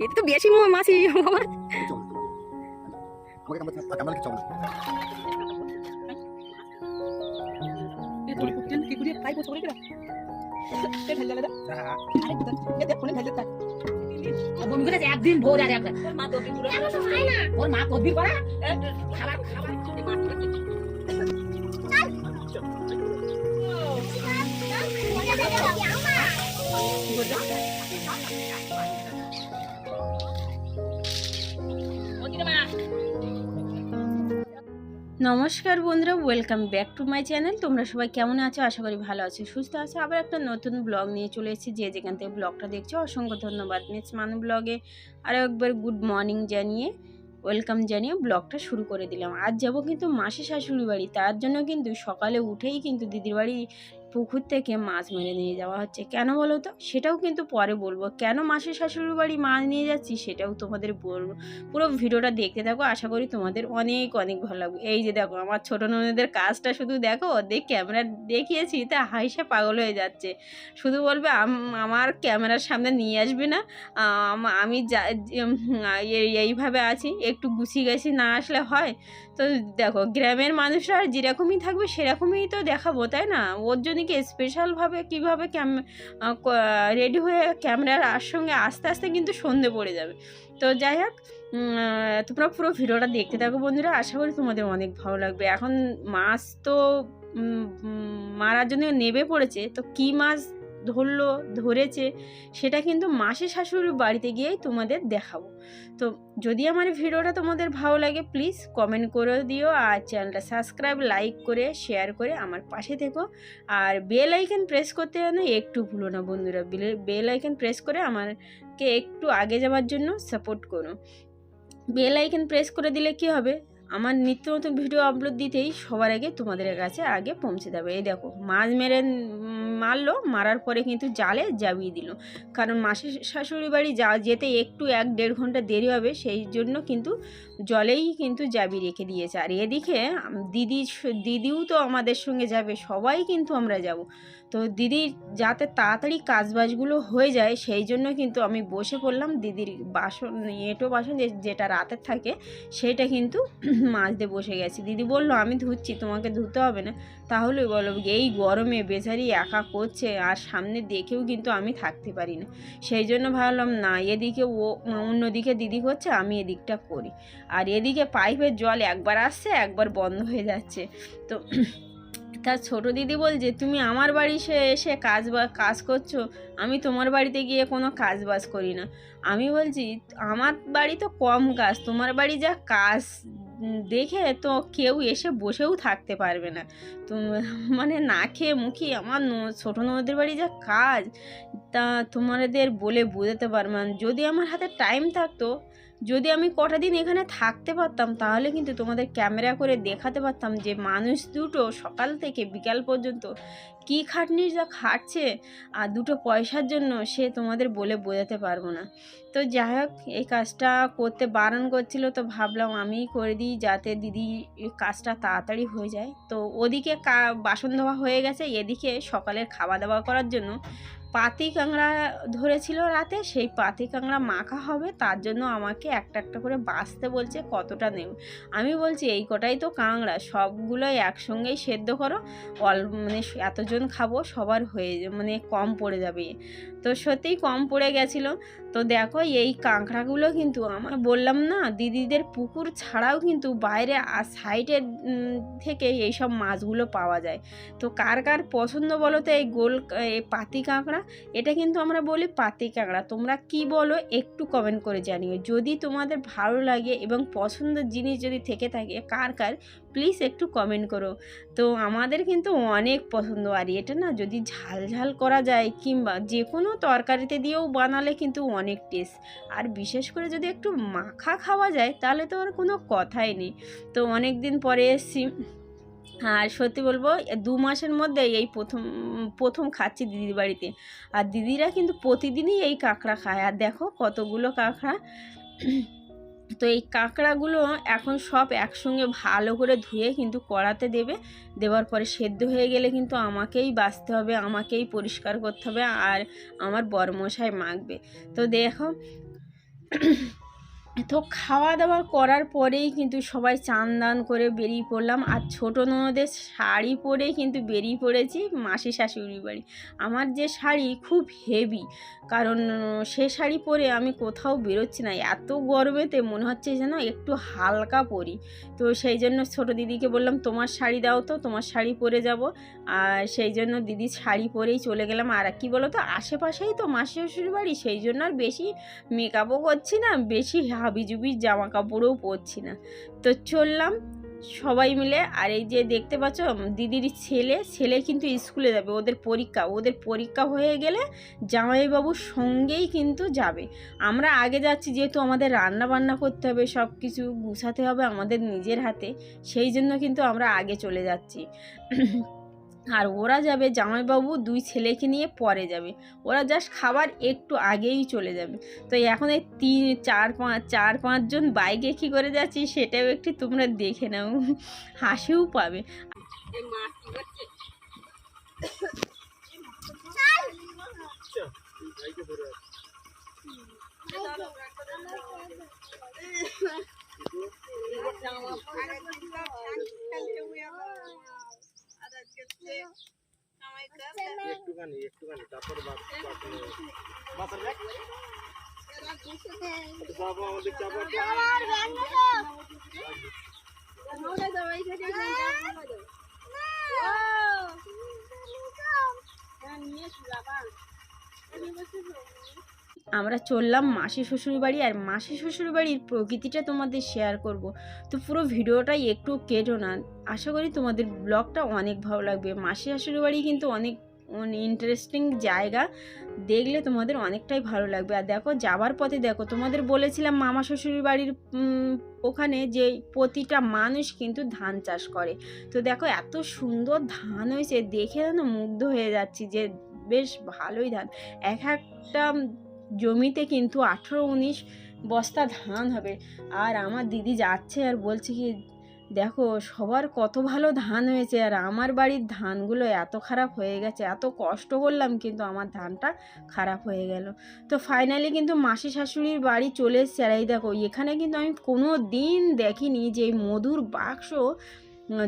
এটা তো বেশি মাছি বাবা একদিন ভোর আর একবার মা তদবির করে ওর মা তদবির করে খাবার খাবার নমস্কার বন্ধুরা welcome back to my channel তোমরা সবাই কেমন আছো? আশা করি ভালো আছো, সুস্থ আছো। আবার একটা নতুন ব্লগ নিয়ে চলে এসেছি, যে যেখান থেকে ব্লগটা দেখছ, অসংখ্য ধন্যবাদ। মিস মান ব্লগে আরও একবার গুড মর্নিং জানিয়ে ওয়েলকাম জানিয়ে ব্লগটা শুরু করে দিলাম। আজ যাব কিন্তু মাসি শাশুড়ি বাড়ি, তার জন্য কিন্তু সকালে উঠেই কিন্তু দিদির বাড়ি পুকুর থেকে মাছ মেরে নিয়ে যাওয়া হচ্ছে। কেন বলো তো? সেটাও কিন্তু পরে বলব। কেন মাসি শাশুড়ি বাড়ি মাছ নিয়ে যাচ্ছি সেটাও তোমাদের বলব পুরো ভিডিওটা দেখতে থাকো। আশা করি তোমাদের অনেক অনেক ভালো লাগবে। এই যে দেখো, আমার ছোটো ননদের কাজটা শুধু দেখো, দেখ ক্যামেরা দেখিয়েছি, তা হাইসা পাগল হয়ে যাচ্ছে। শুধু বলবে, আম- আমার ক্যামেরার সামনে নিয়ে আসবে না। আমি যা এই- এইভাবে আছি, একটু গুছিয়ে গেছি না আসলে হয়। তো দেখো, গ্রামের মানুষরা যেরকমই থাকবে সেরকমই তো দেখাবো, তাই না? ওর জন্য কি স্পেশালভাবে কীভাবে ক্যাম রেডি হয়ে ক্যামেরার আর সঙ্গে আস্তে আস্তে কিন্তু সন্ধে পড়ে যাবে। তো যাই হোক তোমরা পুরো ভিডিওটা দেখতে থাকো বন্ধুরা, আশা করি তোমাদের অনেক ভালো লাগবে। এখন মাছ তো মারার জন্য নেবে পড়েছে, তো কি মাছ ধরলো, ধরেছে, সেটা কিন্তু মাসি শাশুড়ির বাড়িতে গিয়েই তোমাদের দেখাবো। তো যদি আমার ভিডিওটা তোমাদের ভালো লাগে প্লিজ কমেন্ট করে দিও আর চ্যানেলটা সাবস্ক্রাইব লাইক করে শেয়ার করে আমার পাশে থেকো। আর বেল আইকন প্রেস করতে যেন একটু ভুলো না বন্ধুরা বেল আইকন প্রেস করে আমারকে একটু আগে যাওয়ার জন্য সাপোর্ট করো। বেল আইকন প্রেস করে দিলে কি হবে? আমার নিত্য নতুন ভিডিও আপলোড দিতেই সবার আগে তোমাদের কাছে আগে পৌঁছে যাবে। এই দেখো, মাছ মেরে মারলো, মারার পরে কিন্তু জালে জাবিয়ে দিল। কারণ মাসির শাশুড়ি বাড়ি যা যেতে একটু এক দেড় ঘণ্টা দেরি হবে, সেই জন্য কিন্তু জলেই কিন্তু জাবি রেখে দিয়েছে। আর এদিকে দিদি দিদিও তো আমাদের সঙ্গে যাবে, সবাই কিন্তু আমরা যাব। তো দিদি যাতে তাড়াতাড়ি কাজবাজগুলো হয়ে যায়, সেই জন্য কিন্তু আমি বসে পড়লাম। দিদির বাসন এঁটো বাসন যেটা রাতের থাকে, সেটা কিন্তু মাজতে বসে গেছি। দিদি বলল, আমি ধুচ্ছি, তোমাকে ধুতে হবে না? তাহলে বলো, এই গরমে বেচারি একা করছে, আর সামনে দেখেও কিন্তু আমি থাকতে পারি না। সেই জন্য ভাবলাম, না, এদিকে ও, অন্যদিকে দিদি করছে, আমি এদিকটা করি। আর এদিকে পাইপের জল একবার আসছে, একবার বন্ধ হয়ে যাচ্ছে। তো তার ছোট দিদি বলছে, তুমি আমার বাড়ি সে, এসে কাজ বা, কাজ করছ? আমি তোমার বাড়িতে গিয়ে কোনো কাজ বাজ করি না। আমি বলছি, আমার বাড়ি তো কম কাজ, তোমার বাড়ি যা কাজ দেখে তো কেউ এসে বসেও থাকতে পারবে না। তো মানে না খেয়ে মুখে আমার ছোটো নদীর বাড়ি যা কাজ, তা তোমাদের বলে বোঝাতে পারবেন না যদি আমার হাতে টাইম থাকতো যদি আমি কটা দিন এখানে থাকতে পারতাম, তাহলে কিন্তু তোমাদের ক্যামেরা করে দেখাতে পারতাম যে মানুষ দুটো সকাল থেকে বিকাল পর্যন্ত কী খাটনি যা খাটছে আর দুটো পয়সার জন্য সে তোমাদের বলে বোঝাতে পারব না। তো যাই হোক, এই কাজটা করতে বারণ করছিল তো ভাবলাম আমিই করে দিই যাতে দিদি কাজটা তাড়াতাড়ি হয়ে যায়। তো ওদিকে কা বাসন ধোয়া হয়ে গেছে, এদিকে সকালের খাওয়া দাওয়া করার জন্য পাতি কাঁকড়া ধরেছিল রাতে, সেই পাতি কাঁকড়া মাখা হবে, তার জন্য আমাকে একটা একটা করে বাঁচতে বলছে, কতটা নেব? আমি বলছি, এই কটাই তো কাঁকড়া, সবগুলোই একসঙ্গেই সেদ্ধ করো, অল মানে এতজন খাব, সবার হয়ে মানে কম পড়ে যাবে। তো সত্যিই কম পড়ে গেছিল। তো দেখো, এই কাঁকড়াগুলো কিন্তু আমার বললাম না, দিদিদের পুকুর ছাড়াও কিন্তু বাইরে আর সাইডের থেকে এইসব মাছগুলো পাওয়া যায়। তো কার কার পছন্দ বলো তো, এই গোল, এই পাতি কাঁকড়া? এটা কিন্তু আমরা বলি পাতি কাঁকড়া তোমরা কি বলো একটু কমেন্ট করে জানিও। যদি তোমাদের ভালো লাগে এবং পছন্দের জিনিস যদি থেকে থাকে, কার কার প্লিজ একটু কমেন্ট করো। তো আমাদের কিন্তু অনেক পছন্দ আর। এটা না যদি ঝাল ঝাল করা যায় কিংবা যে কোনো তরকারিতে দিয়েও বানালে কিন্তু অনেক টেস্ট আর বিশেষ করে যদি একটু মাখা খাওয়া যায়, তাহলে তো আর কোনো কথাই নেই। তো অনেক দিন পরে এসছি। আর সত্যি বলব দু মাসের মধ্যে এই প্রথম প্রথম খাচ্ছি দিদির বাড়িতে। আর দিদিরা কিন্তু প্রতিদিনই এই কাঁকড়া খায়। আর দেখো কতগুলো কাঁকড়া। তো এই কাঁকড়াগুলো এখন সব একসঙ্গে ভালো করে ধুয়ে কিন্তু কড়াতে দেবে। দেওয়ার পরে সেদ্ধ হয়ে গেলে কিন্তু আমাকেই বাছতে হবে, আমাকেই পরিষ্কার করতে হবে, আর আমার বরমশাই মাখবে। তো দেখো তো খাওয়া দাওয়া করার পরেই কিন্তু সবাই চান দান করে বেরিয়ে পড়লাম। আর ছোটো ননদের শাড়ি পরেই কিন্তু বেরিয়ে পড়েছি মাসি শাশুড়ি বাড়ি। আমার যে শাড়ি খুব হেভি কারণ সে শাড়ি পরে আমি কোথাও বেরোচ্ছি না। এত গরমেতে মনে হচ্ছে যেন একটু হালকা পরি। তো সেই জন্য ছোটো দিদিকে বললাম, তোমার শাড়ি দাও তো, তোমার শাড়ি পরে যাব। আর সেই জন্য দিদি শাড়ি পরেই চলে গেলাম। আর কি বলো তো আশেপাশেই তো মাসি শ্বশুর বাড়ি, সেই জন্য আর বেশি মেকআপও করছি না, বেশি হাবিজুবি জামা কাপড়ও পরছি না। তো চললাম সবাই মিলে, আর এই যে দেখতে পাচ্ছ, দিদির ছেলে ছেলে কিন্তু স্কুলে যাবে, ওদের পরীক্ষা ওদের পরীক্ষা হয়ে গেলে জামাইবাবুর সঙ্গেই কিন্তু যাবে। আমরা আগে যাচ্ছি যেহেতু আমাদের রান্না বান্না করতে হবে সব কিছু গুছাতে হবে আমাদের নিজের হাতে, সেই জন্য কিন্তু আমরা আগে চলে যাচ্ছি। আর ওরা যাবে জামাইবাবু দুই ছেলেকে নিয়ে পরে যাবে। ওরা জাস্ট খাবার একটু আগেই চলে যাবে। তো এখন এই তিন, চার পাঁচ চার পাঁচজন বাইকে কী করে যাচ্ছি সেটাও একটু তোমরা দেখে নাও। হাসিও পাবে। একটুখানি একটুখানি তারপরে ব্যাগ বাবা। আমাদের চাপা আমরা চললাম মাসি শ্বশুর বাড়ি আর মাসি শ্বশুর বাড়ির প্রকৃতিটা তোমাদের শেয়ার করব। তো পুরো ভিডিওটাই একটু কেটো না। আশা করি তোমাদের ব্লগটা অনেক ভালো লাগবে। মাসি শাশুড়ি বাড়ি কিন্তু অনেক ইন্টারেস্টিং জায়গা। দেখলে তোমাদের অনেকটাই ভালো লাগবে। আর দেখো, যাবার পথে দেখো, তোমাদের বলেছিলাম মামা শ্বশুর বাড়ির ওখানে যে প্রতিটা মানুষ কিন্তু ধান চাষ করে। তো দেখো, এত সুন্দর ধান হয়েছে। দেখে যেন মুগ্ধ হয়ে যাচ্ছি যে বেশ ভালোই ধান। এক একটা জমিতে কিন্তু আঠেরো উনিশ বস্তা ধান হবে। আর আমার দিদি যাচ্ছে আর বলছে কি, দেখো, সবার কত ভালো ধান হয়েছে আর আমার বাড়ির ধানগুলো এত খারাপ হয়ে গেছে। এত কষ্ট করলাম কিন্তু আমার ধানটা খারাপ হয়ে গেল। তো ফাইনালি কিন্তু মাসি শাশুড়ির বাড়ি চলে এসছে। আর এই দেখো, এখানে কিন্তু আমি কোনো দিন দেখিনি যে মধুর বাক্স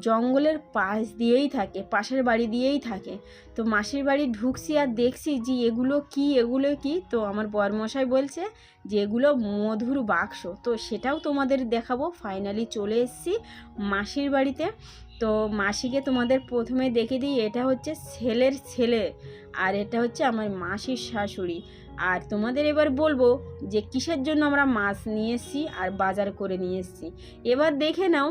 জঙ্গলের পাশ দিয়েই থাকে, পাশের বাড়ি দিয়েই থাকে। তো মাসির বাড়ি ঢুকছি আর দেখছি যে এগুলো কি এগুলো কি? তো আমার বরমশাই বলছে যে এগুলো মধুর বাক্স। তো সেটাও তোমাদের দেখাবো। ফাইনালি চলে এসছি মাসির বাড়িতে। তো মাসিকে তোমাদের প্রথমে দেখে দিই, এটা হচ্ছে ছেলের ছেলে আর এটা হচ্ছে আমার মাসির শাশুড়ি। আর তোমাদের এবার বলব যে কিসের জন্য আমরা মাছ নিয়ে এসেছি আর বাজার করে নিয়ে এসেছি। এবার দেখে নাও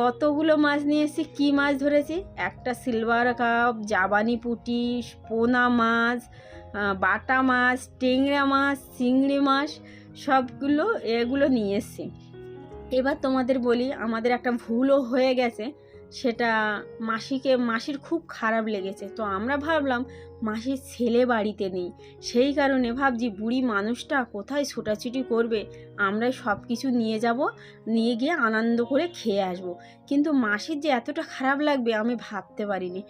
কতগুলো মাছ নিয়ে এসেছি, কী মাছ ধরেছি? একটা সিলভার কাপ, জাবানি পুঁটি, পোনা মাছ বাটা মাছ টেংরা মাছ, চিংড়ি মাছ, সবগুলো এগুলো নিয়ে এসেছি। এবার তোমাদের বলি, আমাদের একটা ভুলও হয়ে গেছে। সেটা মাসিকে, মাসির খুব খারাপ লেগেছে। তো আমরা ভাবলাম মাসির ছেলে বাড়িতে নেই। সেই কারণে ভাবছি, বুড়ি মানুষটা কোথায় ছোটাছুটি করবে? আমরাই সব কিছু নিয়ে যাব, নিয়ে গিয়ে আনন্দ করে খেয়ে আসব। কিন্তু মাসির যে এতটা খারাপ লাগবে, আমি ভাবতে পারিনি।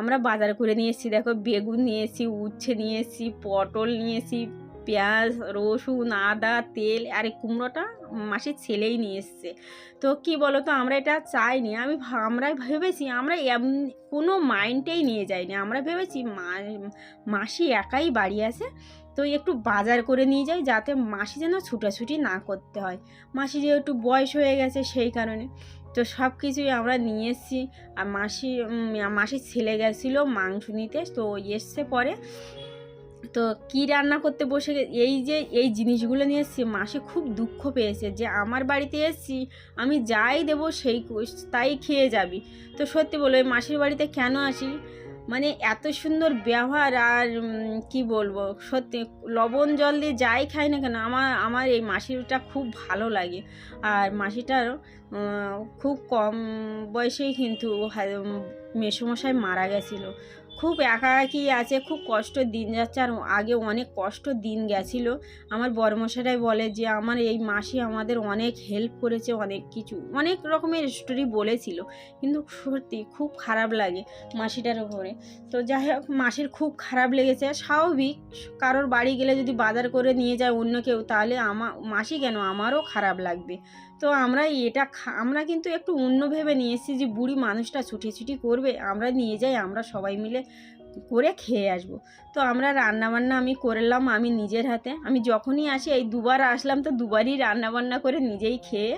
আমরা বাজার করে নিয়ে এসেছি, দেখো বেগুন নিয়ে এসেছি, উচ্ছে নিয়ে এসেছি, পটল নিয়ে এসেছি পেঁয়াজ, রসুন, আদা, তেল, আর এই কুমড়োটা মাসির ছেলেই নিয়ে এসছে। তো কি বলো তো আমরা এটা চাইনি। আমি ভা- আমরা ভেবেছি, আমরা কোনো মাইন্ডেই নিয়ে যাইনি। আমরা ভেবেছি মাসি একাই বাড়ি আছে, তো একটু বাজার করে নিয়ে যাই যাতে মাসি যেন ছুটাছুটি না করতে হয়। মাসি যেহেতু বয়স হয়ে গেছে সেই কারণে। তো সব কিছুই আমরা নিয়ে এসেছি। আর মাসি মাসির ছেলে গেছিল মাংস নিতে, তো এসছে পরে। তো কি রান্না করতে বসে এই যে এই জিনিসগুলো নিয়ে এসেছি মাসি খুব দুঃখ পেয়েছে যে আমার বাড়িতে এসেছি আমি যাই দেবো সেই তাই খেয়ে যাবি। তো সত্যি বলো এই মাসির বাড়িতে কেন আসি? মানে এত সুন্দর ব্যবহার আর কি বলব সত্যি লবণ জল দিয়ে যাই খাই না কেন আমার আমার এই মাসিটা খুব ভালো লাগে। আর মাসিটার খুব কম বয়সেই কিন্তু উম, মারা গেছিল। খুব একা একই আছে, খুব কষ্ট দিন যাচ্ছে আর আগে অনেক কষ্ট দিন গেছিল। আমার বড়মশাইরাই বলে যে, আমার এই মাসি আমাদের অনেক হেল্প করেছে, অনেক কিছু। অনেক রকমের স্টোরি বলেছিল, কিন্তু সত্যি খুব খারাপ লাগে মাসিটার উপরে। তো যাই হোক, মাসির খুব খারাপ লেগেছে। স্বাভাবিক, কারোর বাড়ি গেলে যদি বাজার করে নিয়ে যায় অন্য কেউ, তাহলে আমার মাসি কেন? আমারও খারাপ লাগবে। তো আমরা এটা আমরা কিন্তু একটু অন্য ভেবে নিয়ে এসেছি যে, বুড়ি মানুষটা ছুটি ছুটি করবে, আমরা নিয়ে যাই, আমরা সবাই মিলে করে খেয়ে আসব। তো আমরা রান্নাবান্না আমি করলাম আমি নিজের হাতে। আমি যখনই আসি এই দুবার আসলাম তো দুবারই রান্নাবান্না করে নিজেই খেয়ে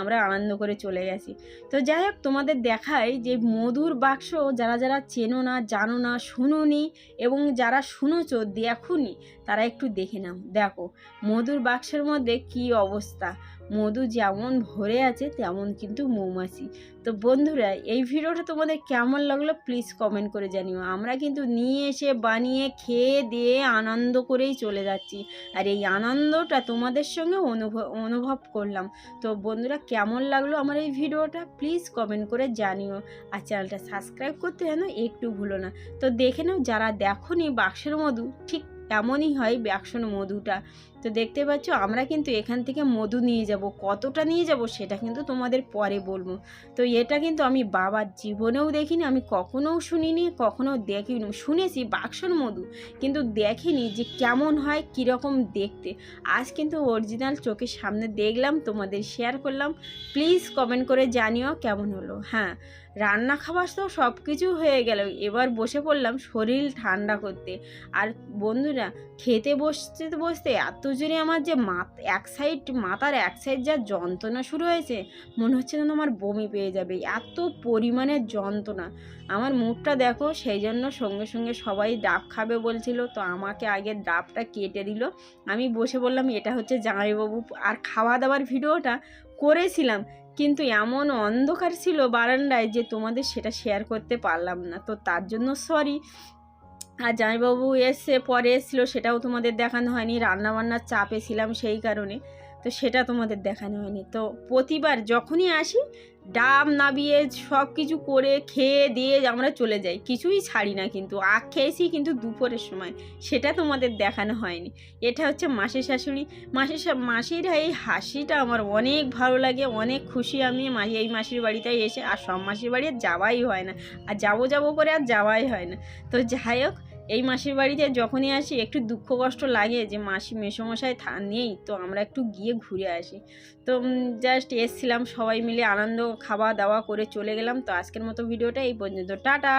আমরা আনন্দ করে চলে গেছি। তো যাই হোক, তোমাদের দেখাই যে মধুর বাক্স যারা যারা চেনো না, জানো না, শুনোনি এবং যারা শুনেছো দেখোনি, তারা একটু দেখে নাও। দেখো, মধুর বাক্সের মধ্যে কি অবস্থা? মধু যেমন ভরে আছে, তেমন কিন্তু মৌমাছি। তো বন্ধুরা, এই ভিডিওটা তোমাদের কেমন লাগল প্লিজ কমেন্ট করে জানিও। আমরা কিন্তু নিয়ে এসে বানিয়ে খেয়ে দিয়ে আনন্দ করেই চলে যাচ্ছি। আর এই আনন্দটা তোমাদের সঙ্গে অনুভব অনুভব করলাম। তো বন্ধুরা, কেমন লাগল আমার এই ভিডিওটা প্লিজ কমেন্ট করে জানিও। আর চ্যানেলটা সাবস্ক্রাইব করতে যেন একটু ভুলো না। তো দেখে নাও, যারা দেখো নি বাক্সের মধু, ঠিক এমনই হয় বাক্সর মধুটা। তো দেখতে পাচ্ছ, আমরা কিন্তু এখান থেকে মধু নিয়ে যাব। কতটা নিয়ে যাব সেটা কিন্তু তোমাদের পরে বলব। তো এটা কিন্তু আমি বাবার জীবনেও দেখিনি, আমি কখনও শুনিনি কখনও দেখিনি। শুনেছি বাক্সর মধু, কিন্তু দেখিনি যে কেমন হয়, কীরকম দেখতে। আজ কিন্তু অরিজিনাল চোখের সামনে দেখলাম, তোমাদের শেয়ার করলাম। প্লিজ কমেন্ট করে জানিও কেমন হলো। হ্যাঁ রান্না খাবার তো সব কিছু হয়ে গেল। এবার বসে পড়লাম শরীর ঠান্ডা করতে। আর বন্ধুরা, খেতে বসতে বসতে এত জোরে আমার যে মাত এক সাইড মাথার এক সাইড যা যন্ত্রণা শুরু হয়েছে, মনে হচ্ছে যেন আমার বমি পেয়ে যাবে। এত পরিমাণে যন্ত্রণা। আমার মুখটা দেখো, সেই জন্য সঙ্গে সঙ্গে সবাই ডাব খাবে বলছিল, তো আমাকে আগে ডাবটা কেটে দিল। আমি বসে বললাম এটা হচ্ছে জামাইবাবু। আর খাওয়া দাওয়ার ভিডিওটা করেছিলাম। কিন্তু এমন অন্ধকার ছিল বারান্দায় যে তোমাদের সেটা শেয়ার করতে পারলাম না। তো তার জন্য সরি আর জামাইবাবু এসে পরে এসেছিল, সেটাও তোমাদের দেখানো হয়নি। রান্নাবান্নার চাপে ছিলাম সেই কারণে। তো সেটা তোমাদের দেখানো হয়নি। তো প্রতিবার যখনই আসি, ডাব নাবিয়ে সব কিছু করে খেয়ে দিয়ে আমরা চলে যাই। কিছুই ছাড়ি না কিন্তু, আখ খেয়েছি কিন্তু দুপুরের সময়। সেটা তোমাদের দেখানো হয়নি। এটা হচ্ছে মাসির শাশুড়ি। মাসির মাসির এই হাসিটা আমার অনেক ভালো লাগে, অনেক খুশি আমি মাসি এই মাসির বাড়িতে এসে, আর সব মাসির বাড়ি যাওয়াই হয় না। আর যাব যাব করে আর যাওয়াই হয় না। তো যাই হোক এই মাসির বাড়িতে যখনই আসি, একটু দুঃখ কষ্ট লাগে যে, মাসি, মেসোমশাই থা, নেই তো, আমরা একটু গিয়ে ঘুরে আসি। তো জাস্ট এসছিলাম সবাই মিলে, আনন্দ খাওয়া দাওয়া করে চলে গেলাম। তো আজকের মতো ভিডিওটা এই পর্যন্ত। টাটা!